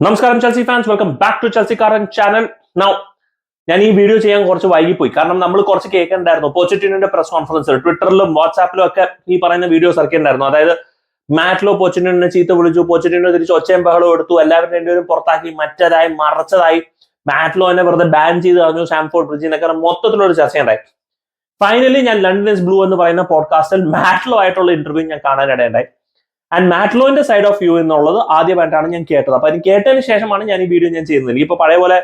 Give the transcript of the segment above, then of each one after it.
നമസ്കാരം Chelsea fans welcome back to Chelsea കാരൻ channel now ഞാൻ ഈ വീഡിയോ ചെയ്യാൻ കുറച്ച് വൈകിപ്പോയി. കാരണം നമ്മൾ കുറച്ച് കേൾക്കണ്ടായിരുന്നു. പോച്ചിറ്റിന്റെ പ്രസ് കോൺഫറൻസിൽ ട്വിറ്ററിലും വാട്സാപ്പിലും ഒക്കെ ഈ പറയുന്ന വീഡിയോസ് ഇറക്കിണ്ടായിരുന്നു അതായത് മാറ്റിലോ പോച്ചിറ്റിനെ ചീത്ത വിളിച്ചു. പോച്ചിറ്റിനെ തിരിച്ച് ഒച്ചയും ബഹളം എടുത്തു. എല്ലാവരും രണ്ടുപേരും പുറത്താക്കി. മറ്റേതായി മറച്ചതായി. മാറ്റിലോ എന്നെ വെറുതെ ബാൻ ചെയ്ത് കളഞ്ഞു. സാംഫോർഡ് ബ്രിഡ്ജിനൊക്കെ മൊത്തത്തിലൊരു ചർച്ചയുണ്ടായി. ഫൈനലി ഞാൻ ലണ്ടൻസ് ബ്ലൂ എന്ന് പറയുന്ന പോഡ്കാസ്റ്റിൽ മാറ്റിലോ ആയിട്ടുള്ള ഇന്റർവ്യൂ ഞാൻ കാണാനിടയുണ്ടായി. ആൻഡ് മാറ്റ്ലോന്റെ സൈഡ് ഓഫ് വ്യൂ എന്നുള്ളത് ആദ്യമായിട്ടാണ് ഞാൻ കേട്ടത്. അപ്പൊ അത് കേട്ടതിന് ശേഷമാണ് ഞാൻ ഈ വീഡിയോ ഞാൻ ചെയ്യുന്നത്. ഇപ്പൊ പഴയ പോലെ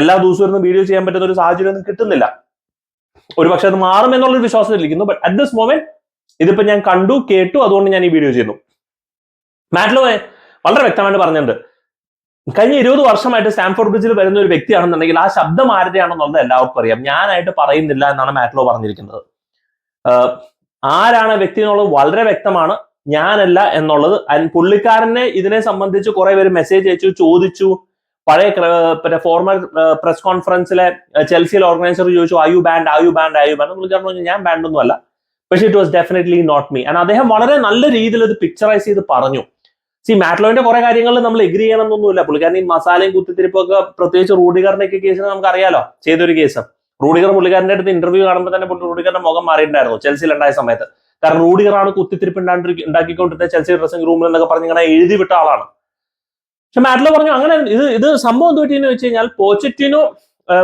എല്ലാ ദിവസവും ഇരുന്ന് വീഡിയോ ചെയ്യാൻ പറ്റുന്ന ഒരു സാഹചര്യം ഒന്നും കിട്ടുന്നില്ല. ഒരു പക്ഷെ അത് മാറും എന്നുള്ളൊരു വിശ്വാസത്തിലിരിക്കുന്നു ബട്ട് അറ്റ് ദിസ് മൊമെന്റ് ഇതിപ്പോ ഞാൻ കണ്ടു കേട്ടു അതുകൊണ്ട് ഞാൻ ഈ വീഡിയോ ചെയ്യുന്നു. മാറ്റ്ലോ വളരെ വ്യക്തമായിട്ട് പറഞ്ഞിട്ടുണ്ട്. കഴിഞ്ഞ ഇരുപത് വർഷമായിട്ട് സ്റ്റാൻഫോർഡ് ബ്രിഡ്ജിൽ വരുന്ന ഒരു വ്യക്തിയാണെന്നുണ്ടെങ്കിൽ ആ ശബ്ദം ആരുടെയാണെന്നുള്ളത് എല്ലാവർക്കും അറിയാം. ഞാനായിട്ട് പറയുന്നില്ല എന്നാണ് മാറ്റ്ലോ പറഞ്ഞിരിക്കുന്നത്. ആരാണ് വ്യക്തി എന്നുള്ളത് വളരെ വ്യക്തമാണ്. ഞാനല്ല എന്നുള്ളത്. പുള്ളിക്കാരനെ ഇതിനെ സംബന്ധിച്ച് കുറെ പേര് മെസ്സേജ് അയച്ചു ചോദിച്ചു. പഴയ പിന്നെ ഫോർമൽ പ്രസ് കോൺഫറൻസിലെ ചെൽസിയിലെ ഓർഗനൈസർ ചോദിച്ചു are you banned are you banned are you banned പുള്ളിക്കാരൻ പറഞ്ഞു ഞാൻ ബാൻഡ് ഒന്നും അല്ല പക്ഷേ it was definitely not me and അദ്ദേഹം വളരെ നല്ല രീതിയിൽ ഇത് പിക്ചറൈസ് ചെയ്ത് പറഞ്ഞു. സി മാറ്റ്ലോയിന്റെ കുറെ കാര്യങ്ങളിൽ നമ്മൾ എഗ്രി ചെയ്യണമെന്നൊന്നുമില്ല. പുള്ളിക്കാരൻ ഈ മസാലയും കുത്തിത്തിരിപ്പൊക്കെ പ്രത്യേകിച്ച് റൂഡിഗറിന്റെ ഒക്കെ കേസിൽ നമുക്ക് അറിയാലോ ചെയ്തൊരു കേസ് റൂഡിഗർ പുള്ളിക്കാരന്റെ അടുത്ത് ഇന്റർവ്യൂ കാണുമ്പോൾ തന്നെ റൂഡിഗറിന്റെ മുഖം മാറിയിട്ടുണ്ടായിരുന്നു ചെൽസിയിൽ ഉണ്ടായ സമയത്ത്. കാരണം റൂഡിഗറാണ് കുത്തിത്തിരിപ്പ് ഉണ്ടാണ്ടി ഉണ്ടാക്കിക്കൊണ്ടിരുന്ന ചെൽസി ഡ്രസ്സിംഗ് റൂമിൽ എന്നൊക്കെ പറഞ്ഞ് ഇങ്ങനെ എഴുതി വിട്ട ആളാണ്. പക്ഷെ മാറ്റ്ലോ പറഞ്ഞു അങ്ങനെ ഇത് ഇത് സംഭവം എന്ത് പറ്റിയെന്ന് വെച്ച് കഴിഞ്ഞാൽ പോച്ചറ്റിനോ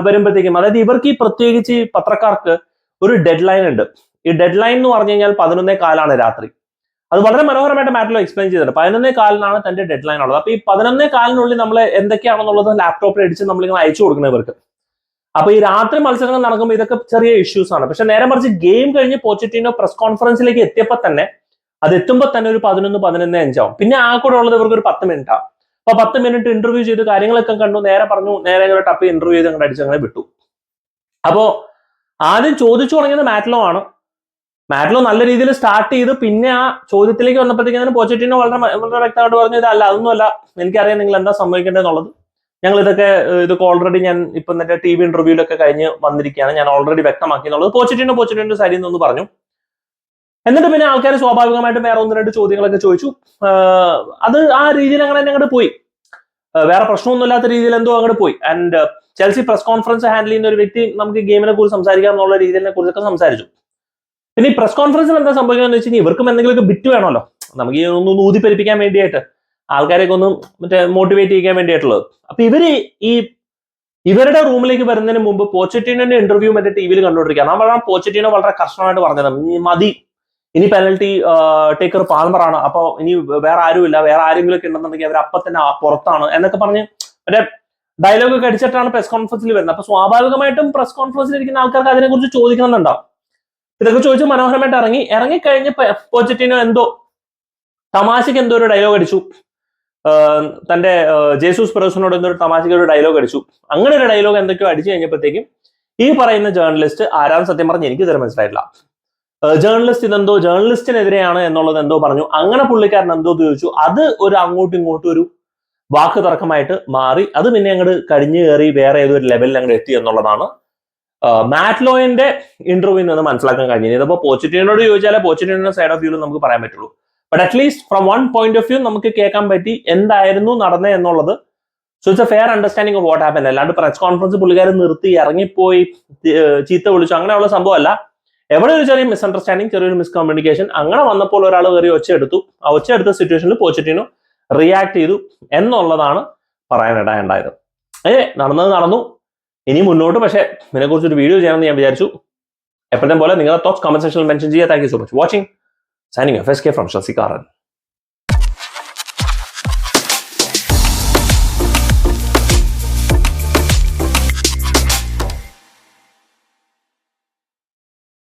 വരുമ്പോഴത്തേക്കും അതായത് ഇവർക്ക് ഈ പ്രത്യേകിച്ച് ഈ പത്രക്കാർക്ക് ഒരു ഡെഡ് ലൈൻ ഉണ്ട്. ഈ ഡെഡ് ലൈൻ എന്ന് പറഞ്ഞു കഴിഞ്ഞാൽ പതിനൊന്നേ കാലാണ് രാത്രി. അത് വളരെ മനോഹരമായിട്ട് മാറ്റിലോ എക്സ്പ്ലെയിൻ ചെയ്തിട്ടുണ്ട്. പതിനൊന്നേ കാലിനാണ് തന്റെ ഡെഡ് ലൈൻ ഉള്ളത്. അപ്പൊ ഈ പതിനൊന്നേ കാലിനുള്ളിൽ നമ്മൾ എന്തൊക്കെയാണെന്നുള്ളത് ലാപ്ടോപ്പിൽ അടിച്ച് നമ്മളിങ്ങനെ അയച്ചു കൊടുക്കണം ഇവർക്ക്. അപ്പൊ ഈ രാത്രി മത്സരങ്ങൾ നടക്കുമ്പോൾ ഇതൊക്കെ ചെറിയ ഇഷ്യൂസ് ആണ്. പക്ഷെ നേരെ മറിച്ച് ഗെയിം കഴിഞ്ഞ് പോച്ചിറ്റീനോ പ്രസ് കോൺഫറൻസിലേക്ക് എത്തിയപ്പോൾ തന്നെ അത് എത്തുമ്പോൾ തന്നെ ഒരു പതിനൊന്ന് പതിനൊന്ന് അഞ്ചാവും. പിന്നെ ആ കൂടെ ഉള്ളത് ഇവർക്ക് ഒരു പത്ത് മിനിറ്റ് ആവും അപ്പൊ പത്ത് മിനിറ്റ് ഇന്റർവ്യൂ ചെയ്ത് കാര്യങ്ങളൊക്കെ കണ്ടു. നേരെ പറഞ്ഞു നേരെ ഇങ്ങനെ ടപ്പ് ഇന്റർവ്യൂ ചെയ്ത് അങ്ങനെ അടിച്ച് അങ്ങനെ വിട്ടു. അപ്പോ ആദ്യം ചോദിച്ചു തുടങ്ങിയത് മാറ്റ്ലോ ആണ്. മാറ്റ്ലോ നല്ല രീതിയിൽ സ്റ്റാർട്ട് ചെയ്ത് പിന്നെ ആ ചോദ്യത്തിലേക്ക് വന്നപ്പോഴത്തേക്കും പോച്ചിറ്റീനോ വളരെ വളരെ വ്യക്തമായിട്ട് പറഞ്ഞു ഇതല്ല അതൊന്നുമല്ല. എനിക്കറിയാം നിങ്ങൾ എന്താ സംഭവിക്കേണ്ടതെന്നുള്ളത്. ഞങ്ങൾ ഇതൊക്കെ ഇതൊക്കെ ഓൾറെഡി ഞാൻ ഇപ്പൊ എന്റെ ടി വി ഇന്റർവ്യൂലൊക്കെ കഴിഞ്ഞ് വന്നിരിക്കുകയാണ്. ഞാൻ ഓൾറെഡി വ്യക്തമാക്കി എന്നുള്ളത് പോച്ചിട്ടുണ്ട് പോച്ചിറ്റിന്റെ സൈഡിൽ എന്നൊന്ന് പറഞ്ഞു. എന്നിട്ട് പിന്നെ ആൾക്കാർ സ്വാഭാവികമായിട്ടും വേറെ ഒന്ന് രണ്ട് ചോദ്യങ്ങളൊക്കെ ചോദിച്ചു. അത് ആ രീതിയിൽ അങ്ങനെ തന്നെ അങ്ങോട്ട് പോയി. വേറെ പ്രശ്നമൊന്നുമില്ലാത്ത രീതിയിൽ എന്തോ അങ്ങോട്ട് പോയി. And Chelsea press conference handle ചെയ്യുന്ന ഒരു വ്യക്തി നമുക്ക് ഗെയിമിനെ കുറിച്ച് സംസാരിക്കാം എന്നുള്ള രീതിയിനെ കുറിച്ചൊക്കെ സംസാരിച്ചു. പിന്നെ ഈ പ്രസ് കോൺഫറൻസിൽ എന്താ സംഭവിക്കുന്നത് വെച്ച് കഴിഞ്ഞാൽ ഇവർക്കും എന്തെങ്കിലുമൊക്കെ ബിറ്റ് വേണമല്ലോ. നമുക്ക് ഈ ഒന്ന് ഊതിപ്പെരിപ്പിക്കാൻ വേണ്ടിയിട്ട് ആൾക്കാരെയൊക്കെ ഒന്ന് മറ്റേ മോട്ടിവേറ്റ് ചെയ്യാൻ വേണ്ടിയിട്ടുള്ളത്. അപ്പൊ ഇവർ ഈ ഇവരുടെ റൂമിലേക്ക് വരുന്നതിന് മുമ്പ് പോച്ചറ്റീനോന്റെ ഇന്റർവ്യൂ മറ്റേ ടി വിയിൽ കണ്ടുകൊണ്ടിരിക്കുകയാണ്. നമ്മൾ പോച്ചറ്റീനോ വളരെ കർശനമായിട്ട് പറഞ്ഞത് മതി. ഇനി പെനൽറ്റി ടേക്കർ പാൽമറാണ് അപ്പൊ ഇനി വേറെ ആരുമില്ല. വേറെ ആരെങ്കിലും ഒക്കെ ഉണ്ടെന്നുണ്ടെങ്കിൽ അവർ അപ്പൊ തന്നെ പുറത്താണ്. എന്നൊക്കെ പറഞ്ഞ് മറ്റേ ഡയലോഗ് ഒക്കെ അടിച്ചിട്ടാണ് പ്രസ് കോൺഫറൻസിൽ വരുന്നത്. അപ്പൊ സ്വാഭാവികമായിട്ടും പ്രസ് കോൺഫറൻസിൽ ഇരിക്കുന്ന ആൾക്കാർക്ക് അതിനെക്കുറിച്ച് ചോദിക്കണമെന്നുണ്ടാവും ഇതൊക്കെ ചോദിച്ച് മനോഹരമായിട്ട് ഇറങ്ങി. ഇറങ്ങി കഴിഞ്ഞ പോച്ചറ്റീനോ എന്തോ തമാശക്ക് എന്തോ ഒരു ഡയലോഗ് അടിച്ചു. തന്റെ ജേസൂസ് പെറോസിനോട് എന്തൊരു തമാശയ്ക്ക് ഒരു ഡയലോഗ് അടിച്ചു. അങ്ങനെ ഒരു ഡയലോഗ് എന്തൊക്കെയോ അടിച്ചു കഴിഞ്ഞപ്പോഴത്തേക്കും ഈ പറയുന്ന ജേർണലിസ്റ്റ് ആരാണ് സത്യം പറഞ്ഞ് എനിക്ക് ഇതുവരെ മനസ്സിലായിട്ടില്ല. ജേർണലിസ്റ്റ് ഇതെന്തോ ജേർണലിസ്റ്റിനെതിരെയാണ് എന്നുള്ളത് എന്തോ പറഞ്ഞു. അങ്ങനെ പുള്ളിക്കാരൻ എന്തോ ചോദിച്ചു അത് ഒരു അങ്ങോട്ടും ഇങ്ങോട്ടും ഒരു വാക്ക് തർക്കമായിട്ട് മാറി. അത് പിന്നെ അങ്ങോട്ട് കഴിഞ്ഞു കയറി വേറെ ഏതൊരു ലെവലിൽ അങ്ങോട്ട് എത്തി എന്നുള്ളതാണ് മാറ്റ്ലോയിന്റെ ഇന്റർവ്യൂ നിന്ന് മനസ്സിലാക്കാൻ കഴിഞ്ഞത് ഇതിപ്പോ പോച്ചിറ്റീനോട് ചോദിച്ചാലേ പോച്ചിറ്റീനോയുടെ സൈഡ് ഓഫ് വ്യൂ നമുക്ക് പറയാൻ പറ്റുള്ളൂ. But at least from one point of view നമുക്ക് കേൾക്കാൻ പറ്റി എന്തായിരുന്നു നടന്നത് എന്നുള്ളത്. So it's a fair understanding of what happen അല്ലാണ്ട് പ്രസ് കോൺഫറൻസ് പുള്ളിക്കാരൻ നിർത്തി ഇറങ്ങിപ്പോയി ചീത്ത വിളിച്ചു. അങ്ങനെയുള്ള സംഭവമല്ല. എവിടെ ഒരു ചെറിയ മിസ്അണ്ടർസ്റ്റാൻഡിങ് ചെറിയൊരു മിസ്കമ്മ്യൂണിക്കേഷൻ അങ്ങനെ വന്നപ്പോൾ ഒരാൾ കയറി ഒച്ച എടുത്തു. ആ ഒച്ച എടുത്ത സിറ്റുവേഷനിൽ പോച്ചിട്ടിനു റിയാക്ട് ചെയ്തു എന്നുള്ളതാണ് പറയാനിടയുണ്ടായത് ഏ നടന്നത് നടന്നു. ഇനി മുന്നോട്ട് പക്ഷേ ഇതിനെക്കുറിച്ച് ഒരു വീഡിയോ ചെയ്യണമെന്ന് ഞാൻ വിചാരിച്ചു. എപ്പോഴത്തെ പോലെ നിങ്ങളുടെ തോട്ട്സ് കമന്റ് സെക്ഷനിൽ മെൻഷൻ ചെയ്യുക. Thank you so much watching Signing off, SK from Chelsea Garden.